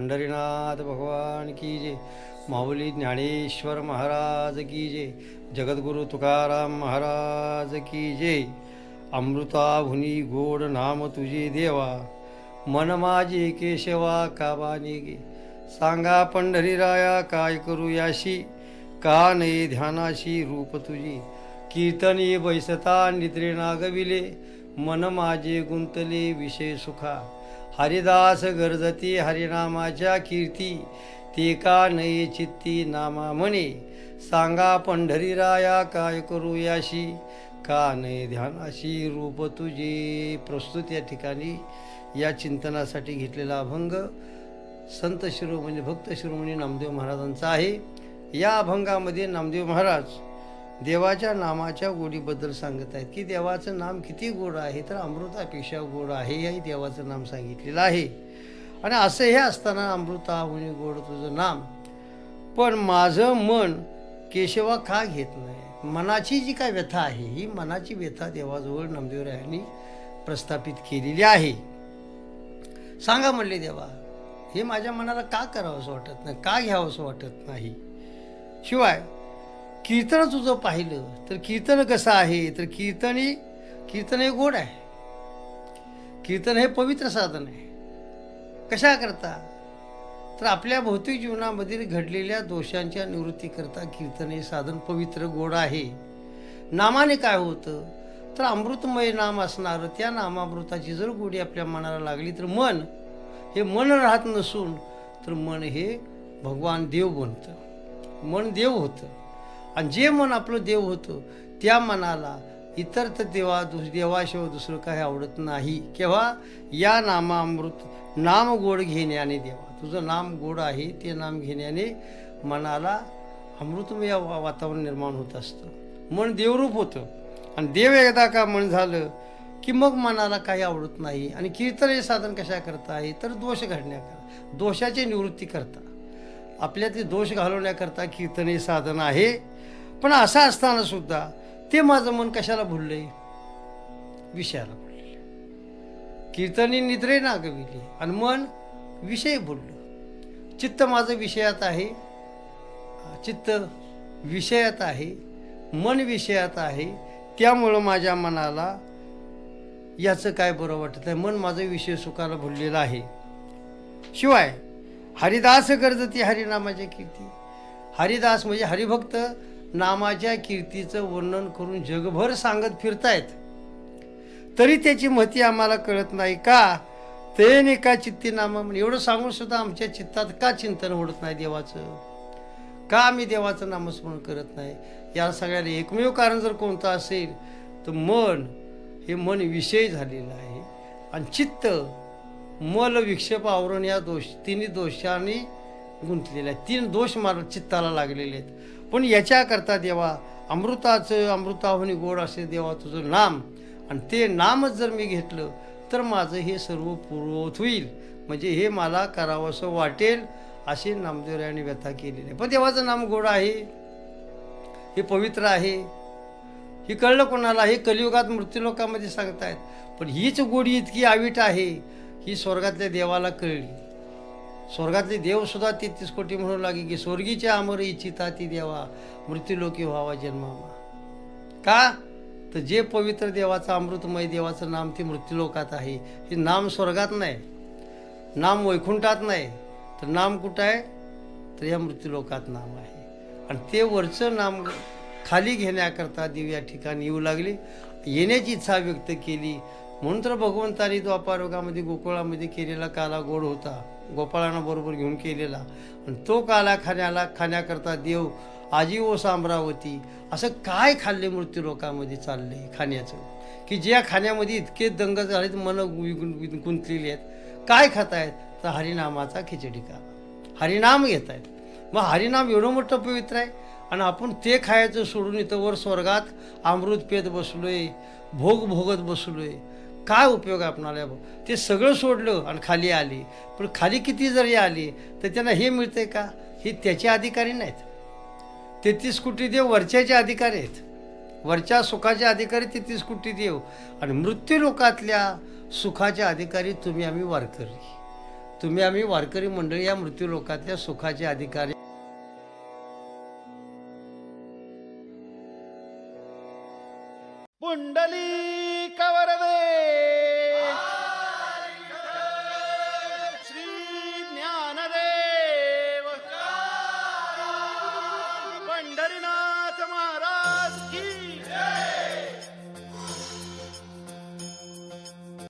पंढरीनाथ भगवान की जय. माऊली ज्ञानेश्वर महाराज की जय. जगद्गुरु तुकाराम महाराज की जय. अमृताभुनी गोड नाम तुझे देवा. मन माझे केशवा काबाने गे सांगा पंढरीराया काय करू याशी? का नये ध्यानाशी रूप तुझी? कीर्तनी बैसता निद्रे नागविले. मन माझे गुंतले विषय सुखा. हरिदास गरजती हरिनामाच्या कीर्ती. ते का नये चित्ती नामा म्हणे. सांगा पंढरीराया काय करू याशी. का नये ध्यानाशी रूप तुझे. प्रस्तुत या ठिकाणी या चिंतनासाठी घेतलेला अभंग संत शिरोमणी भक्त शिरोमणी नामदेव महाराजांचा आहे. या अभंगामध्ये नामदेव महाराज देवाच्या नामाच्या गोडीबद्दल सांगत आहेत की देवाचं नाम किती गोड आहे तर अमृतापेक्षा गोड आहे हेही देवाचं नाम सांगितलेलं आहे. आणि असं हे असताना अमृता होणे गोड तुझं नाम. पण माझं मन केशवा का घेत नाही? मनाची जी काय व्यथा आहे ही मनाची व्यथा देवाजवळ नामदेवरायांनी प्रस्थापित केलेली आहे. सांगा म्हणले देवा हे माझ्या मनाला का करावंसं वाटत नाही? का घ्यावंसं वाटत नाही? शिवाय कीर्तन तुझं पाहिलं तर कीर्तन कसं आहे? तर कीर्तनी कीर्तन हे गोड आहे. कीर्तन हे पवित्र साधन आहे. कशा करता? तर आपल्या भौतिक जीवनामधील घडलेल्या दोषांच्या निवृत्तीकरता कीर्तन हे साधन पवित्र गोड आहे. नामाने काय होतं? तर अमृतमय नाम असणारं त्या नामामृताची जर गोडी आपल्या मनाला लागली तर मन हे मन राहत नसून तर मन हे भगवान देव बनतं. मन देव होतं. आणि जे मन आपलं देव होतं त्या मनाला इतर तर देवा दुस देवाशिवाय दुसरं काही आवडत नाही. केव्हा? या नामामृत नाम गोड घेण्याने देवा. तुझं नाम गोड आहे ते नाम घेण्याने मनाला अमृतमय वा- वातावरण निर्माण होत असतं. मन देवरूप होतं. आणि देव एकदा का मन झालं की मग मनाला काही आवडत नाही. आणि कीर्तन हे साधन कशा करता? आहे तर दोष घडण्याकरता दोषाची निवृत्ती करता. आपल्यातले दोष घालवण्याकरता कीर्तन हे साधन आहे. पण असं असताना सुद्धा ते माझं मन कशाला भुलले विषयाला भुलले कीर्तनी निद्रे नागविली आणि मन विषय भुललं चित्त माझं विषयात आहे. चित्त विषयात आहे. मन विषयात आहे. त्यामुळं माझ्या मनाला याचं काय बरं वाटत आहे? मन माझं विषय सुखाला भुललेलं आहे. शिवाय हरिदास गरजती हरिनामाची कीर्ती. हरिदास म्हणजे हरिभक्त नामाच्या कीर्तीचं वर्णन करून जगभर सांगत फिरतायत. तरी त्याची महती आम्हाला कळत नाही का? ते का चित्ती नामा म्हणजे एवढं सांगून सुद्धा आमच्या चित्तात का चिंतन ओढत नाही देवाचं? का आम्ही देवाचं नामस्मरण करत नाही? या सगळ्याला एकमेव कारण जर कोणतं असेल तर मन हे मन विषय झालेलं आहे. आणि चित्त मल विक्षेप आवरण या दोष तिन्ही दोषांनी गुंतलेलं आहे तीन दोष मला चित्ताला लागलेले आहेत. पण याच्याकरता देवा अमृताचं अमृताहुनी गोड असे देवा तुझं नाम. आणि ते नामच जर मी घेतलं तर माझं हे सर्व पूर्ववत होईल. म्हणजे हे मला करावंसं वाटेल अशी नामदेवरायांनी व्यथा केलेली. आहे पण देवाचं नाम गोड आहे. हे पवित्र आहे. हे कळलं कोणाला? हे कलियुगात मृत्यूलोकामध्ये सांगतायत. पण हीच गोडी इतकी आवीट आहे ही स्वर्गातल्या देवाला कळली. स्वर्गातले देवसुद्धा तेहतीस कोटी म्हणू लागे की स्वर्गीच्या अमर इच्छिता ती देवा मृत्यूलोकी व्हावा जन्मामा. का? तर जे पवित्र देवाचं अमृतमय देवाचं नाम ते मृत्यूलोकात आहे हे नाम स्वर्गात नाही नाम वैकुंठात नाही तर नाम कुठं आहे? तर या मृत्यूलोकात नाम आहे. आणि ते वरचं नाम खाली घेण्याकरता देव या ठिकाणी येऊ लागली. येण्याची इच्छा व्यक्त केली. म्हणून तर भगवंतानी द्वापारोगामध्ये गोकुळामध्ये केलेला काला गोड होता. गोपाळांना बरोबर घेऊन केलेला. आणि तो काला खाण्याला खाण्याकरता देव आजीव साम्रावती असं काय खाल्ले मृत्यू लोकांमध्ये चालले खाण्याचं? की ज्या खाण्यामध्ये इतके दंग झालेत मन गुंतलेली आहेत काय खातायत? तर हरिनामाचा खिचडी का हरिनाम घेत आहेत मग हरिनाम एवढं मोठं पवित्र आहे? आणि आपण ते खायचं सोडून इथं वर स्वर्गात अमृत पेत बसलोय भोग भोगत बसलोय. काय उपयोग आहे आपणाला? ते सगळं सोडलं आणि खाली आली. पण खाली किती जरी आली तर त्यांना हे मिळतंय का? हे त्याचे अधिकारी नाहीत. तेहतीस कोटी देव वरच्याचे अधिकारी आहेत. वरच्या सुखाचे अधिकारी तेहतीस कोटी देव. आणि मृत्यू लोकातल्या सुखाचे अधिकारी तुम्ही आम्ही वारकरी. तुम्ही आम्ही वारकरी मंडळी या मृत्यू लोकातल्या सुखाचे अधिकारी. पुंडली